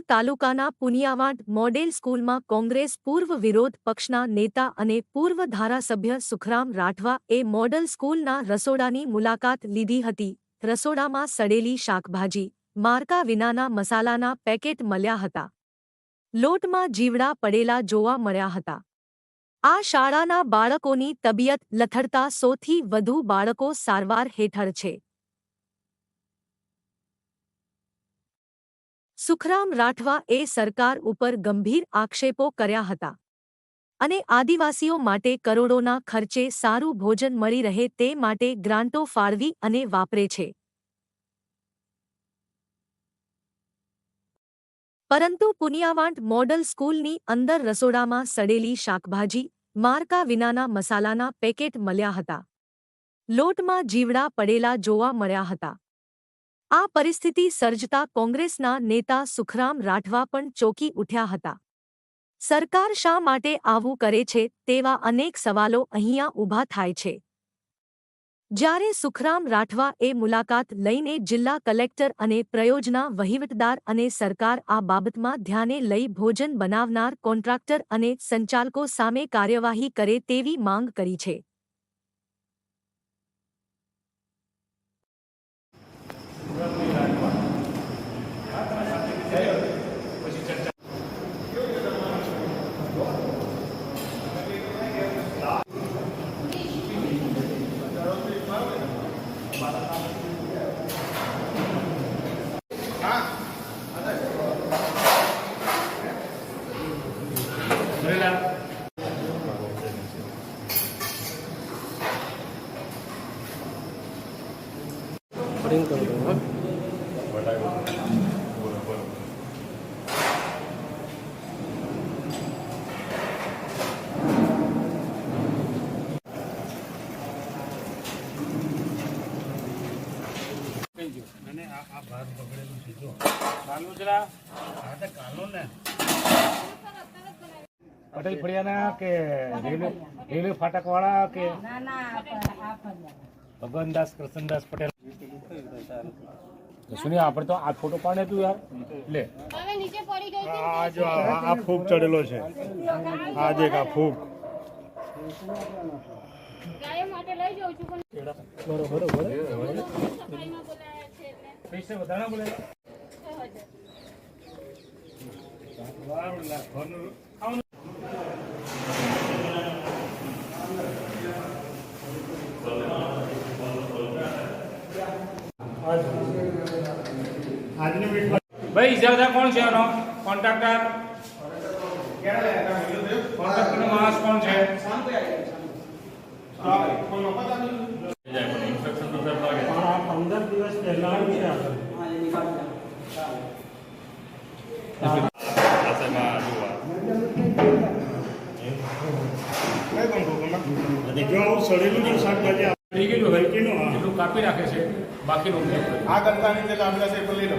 તાલુકાના પુનિયાવાડ મોડેલ સ્કૂલમાં કોંગ્રેસ પૂર્વ વિરોધ પક્ષના નેતા અને પૂર્વ ધારાસભ્ય સુખરામ રાઠવા એ મોડલ સ્કૂલના રસોડાની મુલાકાત લીધી હતી. રસોડામાં સડેલી શાકભાજી, માર્કા વિનાના મસાલાના પેકેટ મળ્યા હતા. લોટમાં જીવડા પડેલા જોવા મળ્યા હતા. આ શાળાના બાળકોની તબિયત લથડતા સોથી વધુ બાળકો સારવાર હેઠળ છે. સુખરામ રાઠવા એ સરકાર ઉપર ગંભીર આક્ષેપો કર્યા હતા. અને આદિવાસીઓ માટે કરોડોના ખર્ચે સારું ભોજન મળી રહે તે માટે ગ્રાન્ટો ફાળવી અને વાપરે છે. પરંતુ પુનિયાવાંટ મોડલ સ્કૂલની અંદર રસોડામાં સડેલી શાકભાજી, માર્કા વિનાના મસાલાના પેકેટ મળ્યા હતા. લોટમાં જીવડા પડેલા જોવા મળ્યા હતા. આ પરિસ્થિતિ સર્જતા કોંગ્રેસના નેતા સુખરામ રાઠવા પણ ચોકી ઉઠ્યા હતા. સરકાર શા માટે આવું કરે છે તેવા અનેક સવાલો અહીંયા ઊભા થાય છે. જ્યારે સુખરામ રાઠવા એ મુલાકાત લઈને જિલ્લા કલેક્ટર અને પ્રયોજના વહીવટદાર અને સરકાર આ બાબતમાં ધ્યાને લઈ ભોજન બનાવનાર કોન્ટ્રાક્ટર અને સંચાલકો સામે કાર્યવાહી કરે તેવી માંગ કરી છે. પ્રિન્ટ કરી દઉં હા. અને આ આ ભાત પકડેલું છે જો જરા હા તો કાલનું ને. પટેલ ફળિયાના કે રેલવે રેલવે ફાટક વાળા કે ભગવાનદાસ કૃષ્ણદાસ પટેલ તો સુનિયા આપણે તો આ ફોટો પાડે તું યાર? લે. હવે નીચે પડી ગઈ હતી આ જો આ ફૂગ ચડેલો છે. આ દેખ આ ફૂગ. ગાયો માટે લઈ જાઉં છું પણ બરોબર બરોબર સફાઈમાં બોલાયા છે એટલે પૈસા વધારે બોલે છ હજાર વારું લા ઘરનું ખાવાનું આજની મીટ ભાઈ ઇજારદાર કોણ છે આનો? કોન્ટ્રાક્ટર કોન્ટ્રાક્ટરનો માણસ કોણ છે? પંદર દિવસ પહેલા કાપી રાખે છે? બાકી આ કરતા ની તે લાંબા છે પર લઈ લો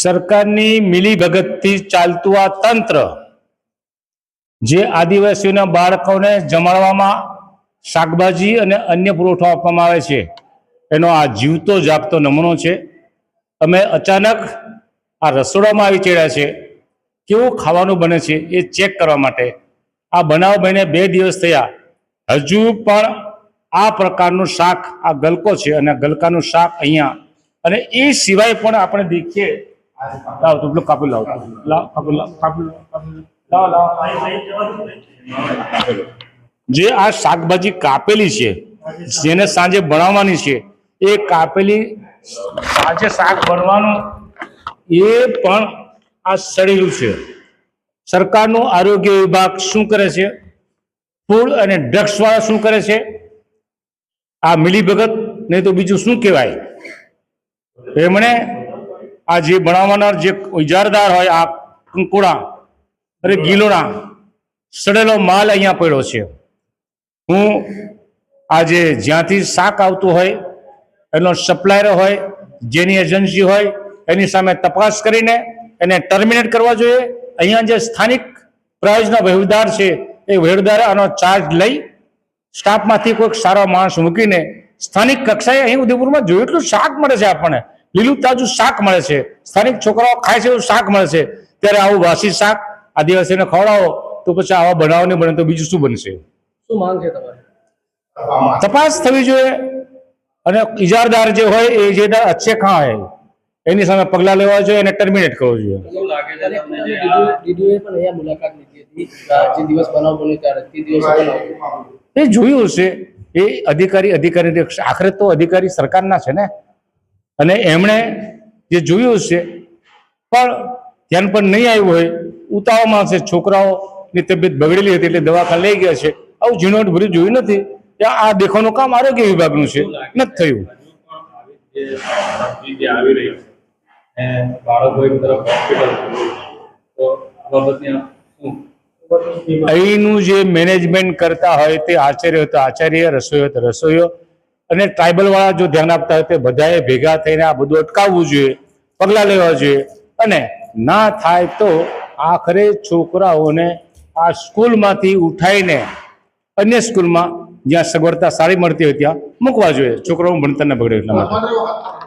સરકારની મિલીભગતથી ચાલતું આ તંત્ર, જે આદિવાસીઓના બાળકોને જમાડવામાં શાકભાજી અને અન્ય પુરવઠો આપવામાં આવે છે, એનો આ જીવતો જાગતો નમૂનો છે. અમે અચાનક આ રસોડામાં આવી ચડ્યા છે. કેવું ખાવાનું બને છે એ ચેક કરવા માટે. આ બનાવ બને બે દિવસ થયા. હજુ પણ આ પ્રકારનું શાક આ ગલકો છે અને ગલકાનું શાક અહીંયા. અને એ સિવાય પણ આપણે દેખીએ કાપી લાવ, કાપી લાવ લાવ જે આ શાકભાજી કાપેલી છે જેને સાંજે બનાવવાની છે એ કાપેલી સાંજે શાક બનવાનું એ પણ આ સડેલું છે. સરકારનું આરોગ્ય વિભાગ શું કરે છે? ફૂડ અને ડ્રગ્સ વાળા શું કરે છે? આ મિલીભગત નહીં તો બીજું શું કહેવાય? એમણે આ જે બનાવનાર જે ઇજારદાર હોય આ કંકુડા અરે ગીલોડા સડેલો માલ અહીંયા પડ્યો છે. હું આજે જ્યાંથી શાક આવતું હોય એનો સપ્લાયર હોય જેની એજન્સી હોય એની સામે તપાસ કરીને એને ટર્મિનેટ કરવા જોઈએ. અહીંયા જે સ્થાનિક પ્રાયોજના વહીવદાર છે એ વહીવદારે આનો ચાર્જ લઈ સ્ટાફમાંથી કોઈક સારો માણસ મૂકીને સ્થાનિક કક્ષાએ અહીં ઉદયપુરમાં જોયું એટલું શાક મળે છે આપણને. લીલું તાજું શાક મળે છે. સ્થાનિક છોકરાઓ ખાય છે એવું શાક મળે છે. ત્યારે આવું વાસી શાક આદિવાસીને ખવડાવો તો પછી આવા બનાવ નહીં બને તો બીજું શું બનશે? શું માંગ છે તમારી? તપાસ થવી જોઈએ અને ઇજારદાર જે હોય એ જે અચ્છે ખાં હોય એની સામે પગલાં લેવા જોઈએ અને ટર્મિનેટ કરવો જોઈએ. એ જોયું હશે. એ અધિકારી અધિકારી આખરે તો અધિકારી સરકારના છે ને. અને એમણે જે જોયું છે પણ ધ્યાન પર નહીં આવ્યું હોય ઉતાવળમાં છે છોકરાઓની તબિયત બગડેલી હતી એટલે દવાખાને લઈ ગયા છે. આવું ઝીણવટ ભર્યું જોયું નથી. કે આ દેખાવાનું કામ આરોગ્ય વિભાગનું છે. નથી થયું. અહીંનું જે મેનેજમેન્ટ કરતા હોય તે આચાર્ય હોય તો આચાર્ય રસોઈ હોય તો રસોઈયો અને ટ્રાઇબલ વાળા જો ધ્યાન આપતા હોય તે બધાએ ભેગા થઈને આ બધું અટકાવવું જોઈએ, પગલાં લેવા જોઈએ. અને ના થાય તો આખરે છોકરાઓને આ સ્કૂલમાંથી ઉઠાઈને અન્ય સ્કૂલમાં જ્યાં સગવડતા સારી મળતી હોય ત્યાં મૂકવા જોઈએ. છોકરાઓનું ભણતરને બગડે એટલા માટે.